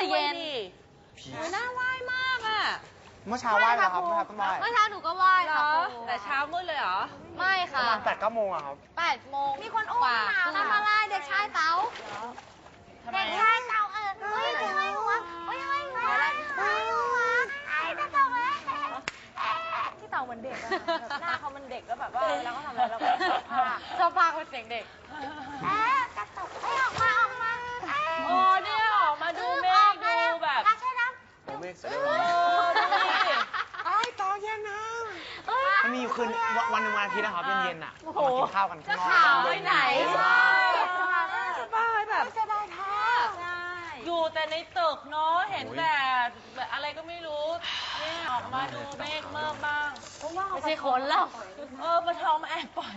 แต่เย็นดิโอ้ยน่าไหว้มากอะ เมื่อเช้าไหว้แล้วครับเมื่อเช้าต้องไหว้เมื่อเช้าหนูก็ไหว้เหรค่ะอครูแต่เช้ามืดเลยเหรอ ไม่ปค่ะระมาณแปดเก้าโมงอะครับแปดโมงมีคนอุ้มกว่าหมาทำอะไรเด็กชายเต๋าทำไมเด็กชายเต่าเออเฮ้ยเฮ้ยหัวเฮ้ยเฮ้ยหัวเฮ้ยหัวไอ้ตาเต่าเอ้ยที่เต่าเหมือนเด็กอะแบบหน้าเขามันเด็กแล้วแบบว่าเวลาเขาทำอะไรเราก็ชอบพากชอบพากเป็นเสียงเด็กเอ๊ะกระตุกเอ้ยออกมาออกมาเอ้ย โอ้เนี่ยออกมาดูเมฆดูแบบ อะใช่แล้ว โอ้เมฆสวย โอ้ดูดิ ไอ้ต่อเย็นนะมันมีอยู่คืน วันวันหนึ่งวันอาทิตย์นะครับเย็นๆอะโอ้โหมากินข้าวกันข้างนอกจะขาวไปไหนใช่สบายแบบจะได้แท้ใช่อยู่แต่ในตึกเนาะเห็นแต่แบบอะไรก็ไม่รู้เนี่ยออกมาดูเมฆเมิกบ้างไม่ใช่คนหรอกเออปลาทองมาแอบปล่อย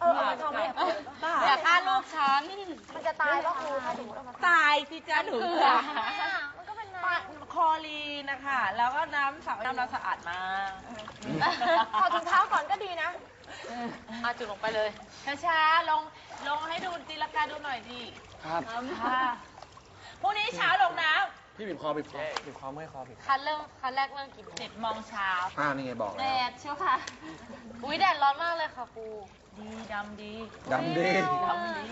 เออเอาไปทำอะไรบ้าอย่าฆ่าลูกฉันมันจะตายป่ะครูถ้าถึงเรามาตายสิจ้าหนูเกลืจ้ะอมันก็เป็นปลาคอลีนะคะ แล้วก็น้ำสระน้ำเราสะอาดมากถอดถุงเท้าก่อนก็ดีนะ อาจุดลงไปเลย ช้าๆ ลง ลงให้ดูตีลังกาดูหน่อยดิครับ ค่ะพรุ่งนี้เช้าลงน้พี่บีบคอบีบคอบีบคอเมื่อยคอบีบคันเริ่มคันแรกเริ่มกี่โมำงเจ็ดโมงเช้า อ่านี่ไงบอกแดแล้ว ดเชียวค่ะ อุ้ยแดดร้อนมากเลยค่ะครูดีดำดีดำดี ดำดี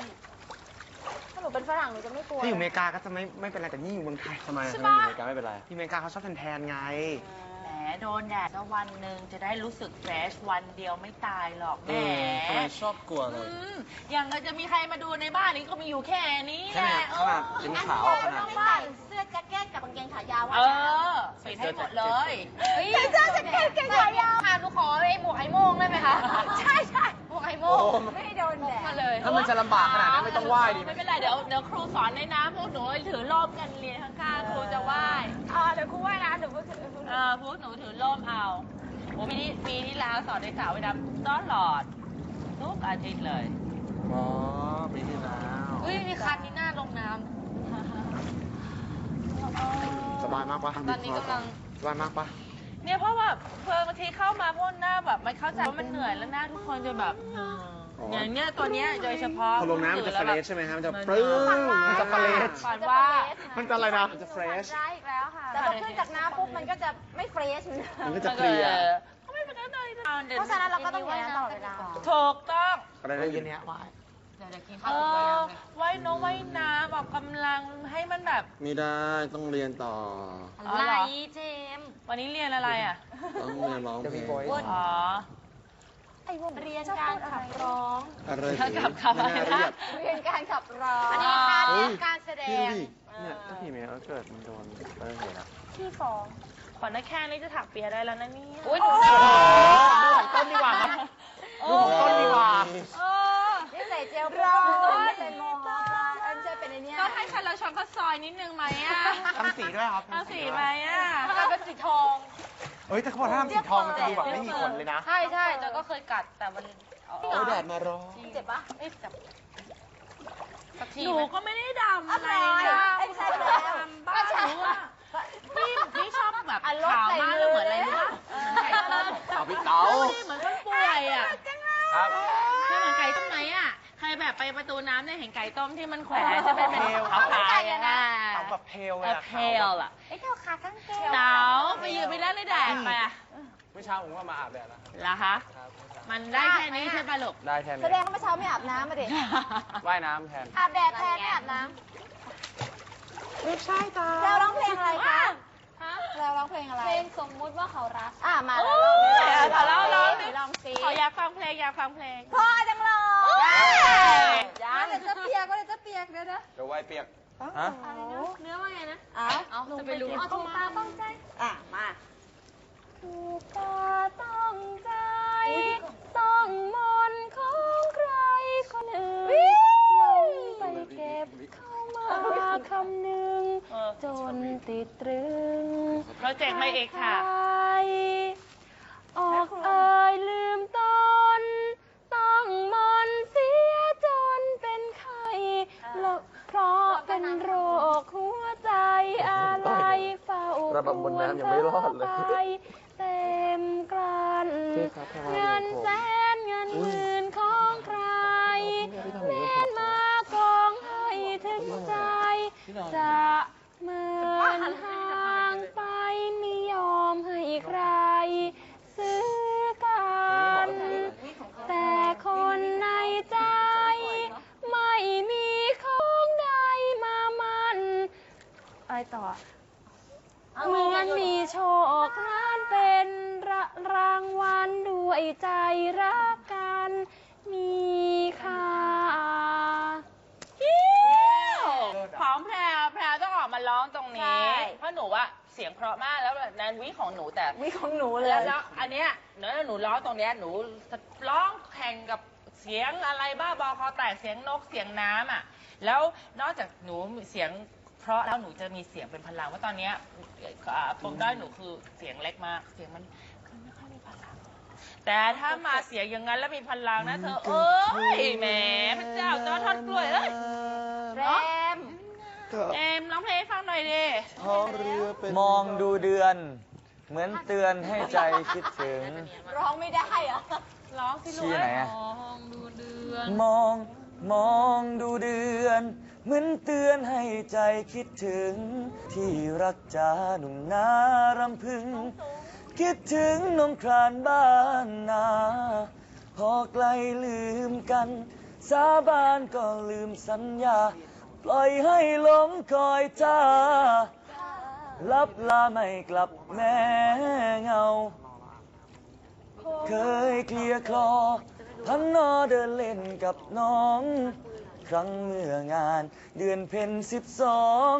ถ้าหนูเป็นฝรั่งหนูจะไม่กลัวที่อยู่อเมริกาก็จะไม่ไม่เป็นไรแต่นี่อยู่เมืองไทยทำไมใช่ทำไมปะอยู่อเมริกาไม่เป็นไรที่อเมริกาเขาชอบแทนๆไงแหม โดนแดดสักวันหนึ่งจะได้รู้สึกเฟรชวันเดียวไม่ตายหรอกแหมทำไมชอบกลัวเลอืยมอย่างเราจะมีใครมาดูในบ้านนี้ก็มีอยู่แค่นี้แหใช่ไหมละขนาดเป็นขาวขนาดต้องนี้ใส่เสื้อแจ็คเก็ตกับกางเกงขายาวเอว่าอปิดให้หมดเลยเฮ้ยใส่เสื้อแจ็คเก็ตกางเกงขายาวค่ะหนูขอไอ้หมวกไอ้โม่งได้ไหมคะ ใช่ ถ้ามันจะลำบากขนาดนั้นไม่ต้องไหว้ดีไหมไม่เป็นไรเดี๋ยวเดี๋ยวครูสอนในน้ำพวกหนูถือร่มกันเรียนข้างๆครูจะไหว้อ่าเดี๋ยวครูว่ายน้ำเดี๋ยวครูจะเออพวกหนูถือร่มเอาโอ้ปีนี้ปีที่แล้วสอนในสาวไปดำตลอดทุกอาทิตย์เลยอ๋อปีที่แล้วอุ้ยมีคันนี้หน้าลงน้สบายมากปะตอนนี้กำลังสบายมากปะเนี่ยเพราะแบบเพิ่งบางทีเข้ามาพวกหน้าแบบไม่เข้าใจว่ามันเหนื่อยแล้วหน้าทุกคนจะแบบ อืมอย่างเนี้ยตัวเนี้ยโดยเฉพาะพอลงน้ำมันจะเฟรชใช่ไหมฮะมันจะมันปลื้มมันจะเฟรชฝันว่ามันจะอะไรนะมันจะเฟรชได้อีกแล้วค่ะแต่พอขึ้นจากน้ำปุ๊บมันก็จะไม่เฟรชเหมือนเดิมมันก็จะเคลียร์ก็ไม่เป็นไรเลยเพราะฉะนั้นเราก็ต้องอย่างนั้นตลอดเวลาถูกต้องอะไรนะเย็นเนี้ยว่ายเดี๋ยวเดี๋ยวกินเอข้าวกับอยางเลยว่ายน้องว่ายน้ำออกกำลังให้มันแบบไม่ได้ต้องเรียนต่ออะไรเจมส์วันนี้เรียนอะไรอะต้องเรียนร้องเพลงอ๋อ ไอ้วงเรียนการขับร้อง อะไรถ้ากับเขาไม่น่าเรียกเรียนการขับร้องอันนี้การเฮ้ยการแสดพี่ดูงดิเนี่ยถ้าพี่เมย์เขาเกิดมันโดนเออเห็นอะที่ฟ้อง ขวัญแค่นี้จะถักเปียได้แล้วนะเนี่ยอุ้ยหนูโอ้จะโหดูของต้นดีกว่าครับดูของต้นดีกว่าเออนี่ใส่เจลร้อนเป็นโมฮอคอันจะเป็นไอเนี้ยก็ให้คาราชอนก็ซอยนิดนึงไหมอะทำสีด้วยครับเอาสีไหมอะกลายเป็นสีทอง เฮ้ยแต่เขาบอกถ้าทำสีทองมันจะดูแบบไม่มีขนเลยนะ ใช่ใช่จอยก็เคยกัดแต่มันโอ้แดดมาร้อนเจ็บปะเอ้ยจับสักทีหนูไหมก็ไม่ได้ดำอะไรอะไรนะไอ้ใช่แล้วดำบ้าหนูอะพี่พี่ชอบแบบอะลดขาวใส่มากมืเลยอเหมือนอะไรรู้ปะเหมือนไก่ต้มเอาพี่เต๋าดูดิเหมือนคนป่วยอะครับคือเหมือนไก่ต้มไหมอะใคร แบบไปประตูน้ำเนี่ยเห็นไก่ต้มที่มันแขวนจะเป็นเป็นขาวๆอย่างนั้นเอาแบบเพลเลเอยออะเพลอะไอ้เท่าขาข้างเกงเต๋าไปยืนไปเล่นในแดดไปอะเมื่อเช้าผมก็มาอาบแดดแล้วเหรอคะมันได้แค่นี้ใช่ปะลูกได้แทนแสดงว่าเมื่อเช้าไม่อาบน้ำมาดิว่ายน้ำแทนอาบแดดแทนไม่อาบน้ำไม่ใช่ตาแล้วร้องเพลงอะไรคะแล้วร้องเพลงอะไร เพลงสมมุติว่าเขารัก อ่ามาโอ้แล้วยรอบนี้เอาแล้วแล้วลองสิขออยากฟังเพลงอยากฟังเพลงพอจังเล ยังเดี๋ยวจะเปียกก็เดี๋ยวจะเปียกเดี๋ยวนะเดี๋ยวว่ายเปียกฮะเนื้อว่าไงนะเอาเอาจะไปรู้เอาถูกตาต้องใจ อะ มาถูกตาต้องใจ ต้องมนของใครคนอื่นลงไปเก็บเข้ามาคำหนึ่งจนติดตรึงโปรเจกต์ไม่เอกค่ะออกเอ่ยลืมตนต้อง ระบำบนน้ำยังไม่รอดเลยเต็มกลันเงินแสนเงินหมื่นของใครแม่มากองให้ถึงใจ จะเมินห่างไปไม่ยอมให้ใคร ซื้อกัน แต่คนในใจ ไม่มีของใดมามันอะไรต่อ เมื่อมีโชคนั้นเป็นระรางวัลด้วยใจรักกันมีค่าพร้อมแพรวแพรวต้องออกมาร้องตรงใช่นี้ เพราะหนูว่าเสียงเพราะมากแล้วแบบนั้นวิของหนูแต่มีของหนูเลยแล้วแล้วอันเนี้ยเนื้อหนูร้องตรงเนี้ยหนูร้องแข่งกับเสียงอะไรบ้าบอคอแตกเสียงนกเสียงน้ำอะ แล้วนอกจากหนูเสียงเพราะแล้วหนูจะมีเสียงเป็นพลังว่าะตอนเนี้ย อ่าปมด้อยหนูคือเสียงเล็กมาก เสียงมันคือไม่ค่อยมีพลังแต่ถ้ามาเสียงอย่างนั้นแล้วมีพลังนะเธอ เอ้ยแหมพระเจ้าจอทอดกล้วยเอ้ยแรมเอ็มร้องเพลงให้ฟังหน่อยดิท้องเรือเป็นมองดูเดือน เหมือนเตือนให้ใจคิดถึง ร้องไม่ได้เหรอร้องสิลูกชี้ไหนอะ มองดูเดือน มอง มองดูเดือน เหมือนเตือนให้ใจคิดถึง ที่รักจาหนุ่มนารำพึง คิดถึงน้องครานบ้านนา พอไกลลืมกัน สาบานก็ลืมสัญญา ปล่อยให้หลงคอยจ้าลับลาไม่กลับแม่เงา เคยเคลียร์คลอ พันนอเดินเล่นกับน้อง ครั้งเมื่องานเดือนเพ็ญสิบสอง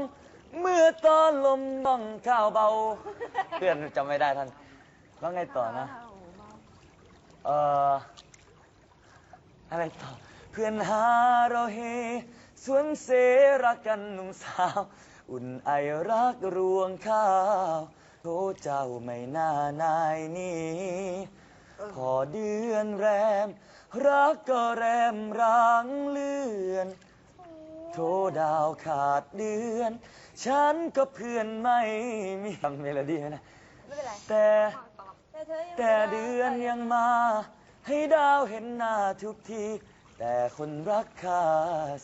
เมื่อตอนลมบ้องข้าวเบา เพื่อนจำไม่ได้ท่านแล้วไงต่อนะ เอ่อ อะไรต่อ เพื่อนหาเราเฮสวนเสรักกันหนุ่มสาว อุ่นไอรักรวงข้าวโทเจ้าไม่น่านายนี้พอเดือนแรม รักก็แรมร้างเลื่อน โทดาวขาดเดือน ฉันก็เพื่อนไม่มีฟังเมโลดี้ไหมนะ ไม่เป็นไรแต่ แต่เธอยังแต่เดือนยังมา ให้ดาวเห็นหน้าทุกที แต่คนรักข้า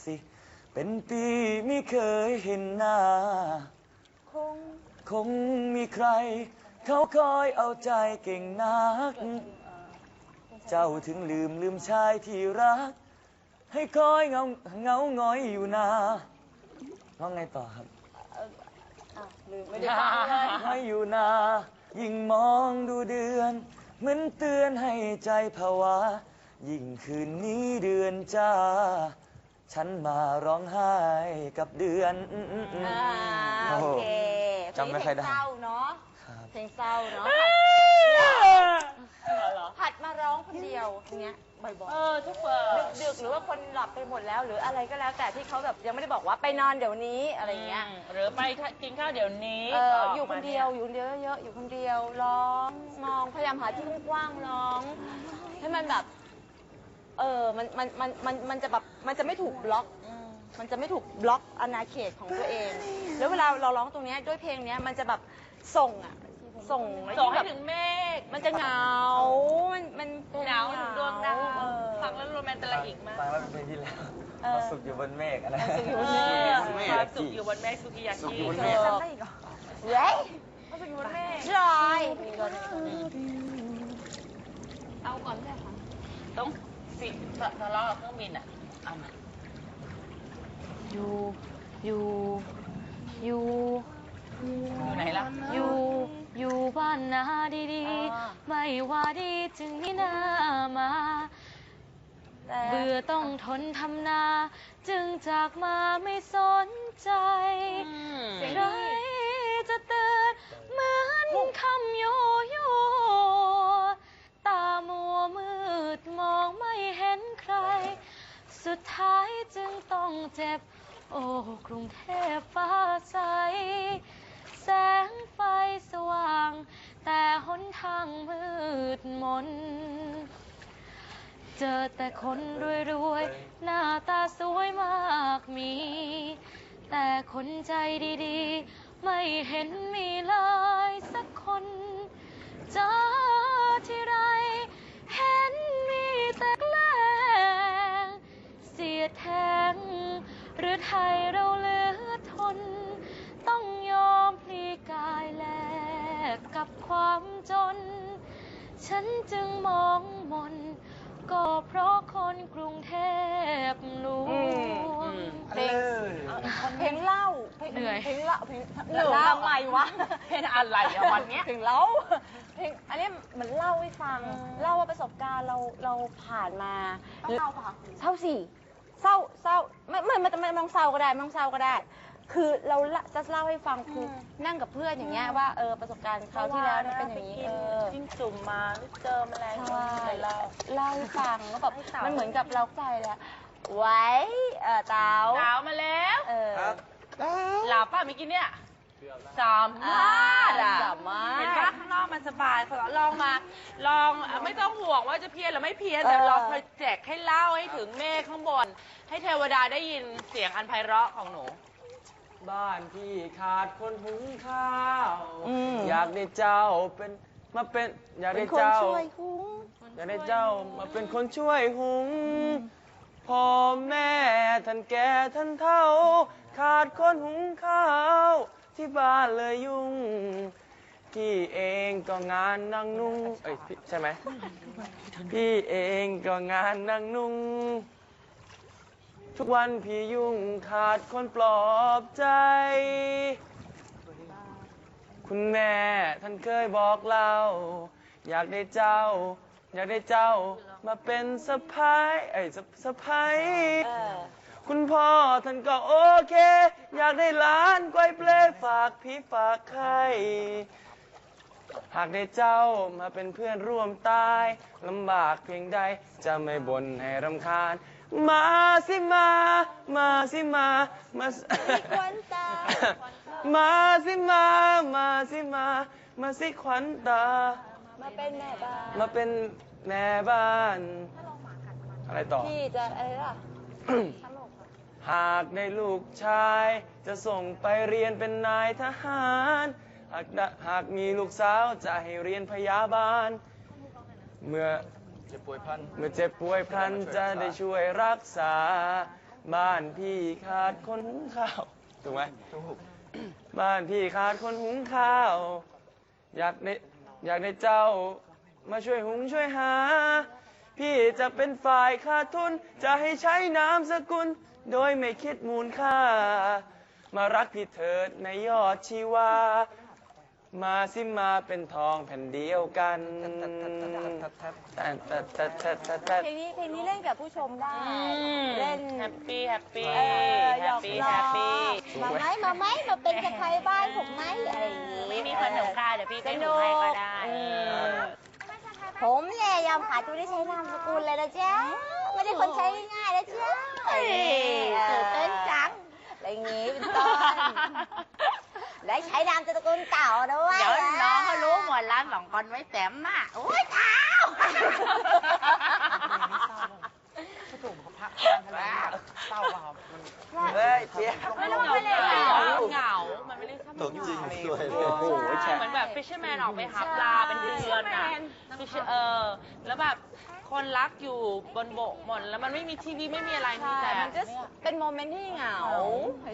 สิ เป็นปีไม่เคยเห็นหน้า คงคงมีใคร เขาคอยเอาใจเก่งนัก เจ้าถึงลืมลืมชายที่รัก ให้คอยเงาเงาหงอยอยู่นาร้องไงต่อครับอ้าวลืมไม่ได้ฟังเลยให้อยู่นา ยิ่งมองดูเดือน เหมือนเตือนให้ใจผวา ยิ่งคืนนี้เดือนจ้า ฉันมาร้องไห้กับเดือนอืมอืมอืมอ่าโอเคจำไม่ค่อยได้ เพลงเศร้าเนาะ ครับ เพลงเศร้าเนาะผัดมา ร้องคนเดียวอย่างเงี้ยบ่อยเออทุกเปิดๆดึกๆ หรือว่าคนหลับไปหมดแล้ว หรืออะไรก็แล้วแต่ที่เขาแบบยังไม่ได้บอกว่าไปนอนเดี๋ยวนี้อะไรอย่างเงี้ย หรือไปกินข้าวเดี๋ยวนี้เออก็กอยู่คนเดียวมาอยู่คนเดียวเยอะๆอยู่คนเดียวร้องมองพยายามหาที่กว้างๆร้อง ให้มันแบบ เออมันมันมันมันมันจะแบบมันจะไม่ถูกบล็อกอืมมันจะไม่ถูกบล็อกอาณาเขตของตัวเอง แล้วเวลาเราร้องตรงเนี้ยด้วยเพลงเนี้ยมันจะแบบส่งอะ ส่งส่งให้แบบถึงเมฆมันจะเหงา มันมันเป็หนาวถึงดวงดาวเออ ฟังแล้วโรแมนติกอีกมากฟังแล้วเป็นเพลงที่แล้วเออ ความสุขอยู่บนเมฆอะไร ความสุขอยู่บนเอเมฆอความสุขอยู่บนเมฆสุกิยาสุขกิอยู่บนเอเมฆอจำได้อีกเหรอเว้ยความสุขอยู่บนเมฆจอยมีตัวหนึงเอาก่อนได้ค่ะต้องสิทะเลาะกับเครื่องบินอะเอามาอยู่อยู่อยู่ อยู่ไหนล่ะ อยู่อยู่บ้านนาดีอ่าๆไม่ว่าดีจึงไม่น่ามา แต่เบื่อต้องทนทำนา จึงจากมาไม่สนใจเสียงใครจะเตือนเหมือนคำโยโย่ตามัวมืดมองไม่เห็นใคร สุดท้ายจึงต้องเจ็บ โอ้กรุงเทพฟ้าใส แสงไฟสว่าง แต่หนทางมืดมน เจอแต่คนรวยๆ หน้าตาสวยมากมี แต่คนใจดีๆ ไม่เห็นมีเลยสักคนเจอที่ไร จึงมองมน ก็เพราะคนกรุงเทพลวงเพลงเพลงเล่าเพลงเหนื่อย เพลงเล่าเพลงเหนื่อยเล่าทำไมวะเพลงอะไรอะวันเนี้ยเพลงเล่าเพลงอันนี้เหมือนเล่าให้ฟัง เล่าว่าประสบการณ์เราเราผ่านมาเศร้าปะ เศร้าสิเศร้าเศร้าไม่ไม่ไม่ไม่ไม่ต้องเศร้าก็ได้ไม่ต้องเศร้าก็ได้ คือเราละจะเล่าให้ฟังคือนั่งกับเพื่อนอย่างเงี้ยว่าเออประสบการณ์คราวที่แล้วเนี่ยเป็นอย่างนี้เออจิ้งจุ่มมาเจอแมลงใช่เลยเล่าเล่าให้ฟังแล้วแบบมันเหมือนกับเราใจแล้วไว้เออเต๋าสาวมาแล้วเออหลับป่ะเมื่อกี้เนี่ยสามอ่าารถอะสามารถเห็นป่ะข้างนอกมันสบายขอลองมา ลองไม่ต้องห่วงว่าจะเพี้ยนหรือไม่เพี้ยนแต่เออลองโปรเจกต์ให้เล่าให้ถึงเมฆข้างบน ให้เทวดาได้ยินเสียงอันไพเราะของหนู บ้านพี่ขาดคนหุงข้าว อืม อยากได้เจ้าเป็นมาเป็นอยากเป็ได้นคนเจ้า ช่วยคุ้ง อยากได้เจ้ามาเป็นคนช่วยหุงพ่อแม่ท่านแก่ท่านเฒ่า ขาดคนหุงข้าว ที่บ้านเลยยุ่งพี่เองก็งานนั่งนุ่งเอ้ยพี่ใช่ไหมพี่เองก็งานนั่งนุ่ง ทุกวันพี่ยุ่งขาดคนปลอบใจ คุณแม่ท่านเคยบอกเราอยากได้เจ้า อยากได้เจ้ามาเป็นสะพ้ายไอ้ยสะสะพ้าย เออ คุณพ่อท่านก็โอเค อยากได้หลานก้อยเปลฝากพี่ฝากใครหากได้เจ้ามาเป็นเพื่อนร่วมตายลำบากเพียงใดจะไม่บ่นให้รำคาญ มาสิมา มาสิมา มาสิขวัญตา มาสิมา มาสิมา มาสิขวัญตา มาเป็นแม่บ้านมาเป็นแม่บ้าน อะไรต่อ พี่จะอะไรล่ะ หากได้ลูกชาย จะส่งไปเรียนเป็นนายทหาร หากได้หากมีลูกสาวจะให้เรียนพยาบาล เมื่อ เจ็บป่วยพลันเมื่อเจ็บป่วยพลันจะได้ช่วยรักษา บ้านพี่ขาดคนหุงข้าวถูกไหมถูกบ้านพี่ขาดคนหุงข้าว อยากได้อยากได้เจ้า มาช่วยหุงช่วยหา พี่จะเป็นฝ่ายขาดทุน จะให้ใช้นามสกุล โดยไม่คิดมูลค่า มารักพี่เถิดในยอดชีวา มาสิมาเป็นทองแผ่นเดียวกันเพลงนี้เพลงนี้เล่นกับผู้ชมได้ เล่นแฮปปี้แฮปปี้เออแฮหยปอกปี้ล้อแฮปปี้มาไหมมาไหมมาเป็นสะพายบ้านผมไหมอะไรอย่างงี้ไม่มีคนหนูค่ะเดี๋ยวพี่ก็หนูให้ก็ได้อืมผมเนี่ยยอมขาดตัวได้ใช้นามสกุลเลยนะจ๊ะไม่ได้คนใช้ง่ายๆนะจ๊ะตื่นเต้นจังอะไรอย่างงี้เป็นต้น และใช้นามสกุลเก่าด้วยเดี๋ยวน้องเขารู้หมดร้านสองคนไว้แต้มน่ะโอ้ยเท้า เศร้าป่ะครับมันเฮ้ยเจี๊ยบไม่ต้องไปเลยเหงาเหงามันไม่ได้ชอบตกจริงสวยโอ้โหแฉะเหมือนแบบฟิชเชอร์แมนออกไปหาปลาเป็นเดือนอะ Fisher- เออ แล้วแบบคนรักอยู่บนบกหมดแล้วมันไม่มีทีวีไม่มีอะไรมีใช่แต่มันจะเป็นโมเมนต์ที่เหงา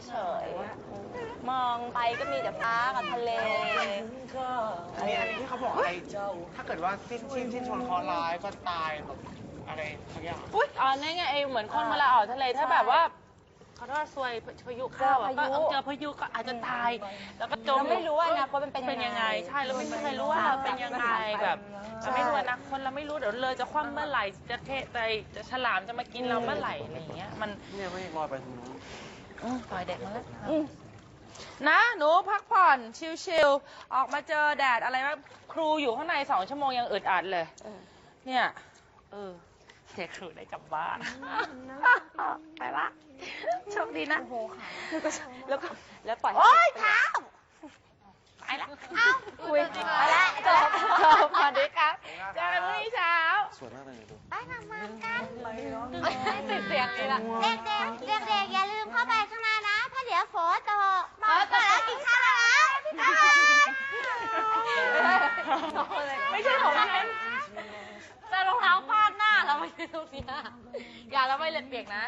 เฉยๆมองไปก็มีแต่ฟ้ากับทะเลอันนี้อันนี้ที่เขาบอกอะไรถ้าเกิดว่าสิ้นชีพสิ้นชนเคราะห์ร้ายก็ตายแบบ อะไรสักอย่างอุ้ยอ๋อนี่นไงไอเหมือนคนเวลาออกทะเลถ้าแบบว่าขอโทษซวยพายุเข้าอะเจอพายุก็เจอพายุก็อาจจะตาย แล้วก็จมเราไม่รู้ว่าอนาคตมันเป็นยังไงเป็นยังไงใช่เราไม่มีใครรู้ว่าเราเป็นยังไงแบบเราไม่รู้อนะคนเราไม่รู้เดี๋ยวเลยจะคว่ำเมื่อไหร่จะเทะใจจะฉลามจะมากินเราเมื่อไหร่อะไรอย่างเงี้ยมันเนี่ยไม่ลอยไปทางนู้นอืมปล่อยเด็กมาแล้วอืมนะหนูพักผ่อนชิลๆออกมาเจอแดดอะไรว่าครูอยู่ข้างในสองชั่วโมงยังอึดอัดเลยเออเนี่ยเออ เด็กครูได้กลับบ้านไปละโชคดีนะแล้วก็แล้วก็แล้วปล่อยให้โอ๊ยไปเท้าไปละเอ้าคุยเอาละจบจบสวัสดีครับเจอกันพรุ่งนี้เช้าสวยมากเลยดูติดเสียงนี่ละเด็กเด็กเด็กเด็กๆอย่าลืมเข้าไปข้างในนะถ้าเดี๋ยวฝนตกมาก่อนแล้วกินข้าวแล้วนะบ๊ายบายไม่ใช่ของฉัน อย่าฟาดหน้าเราไม่ใช่ตรงนี้อย่าแล้วไม่เล็ดเปียกนะ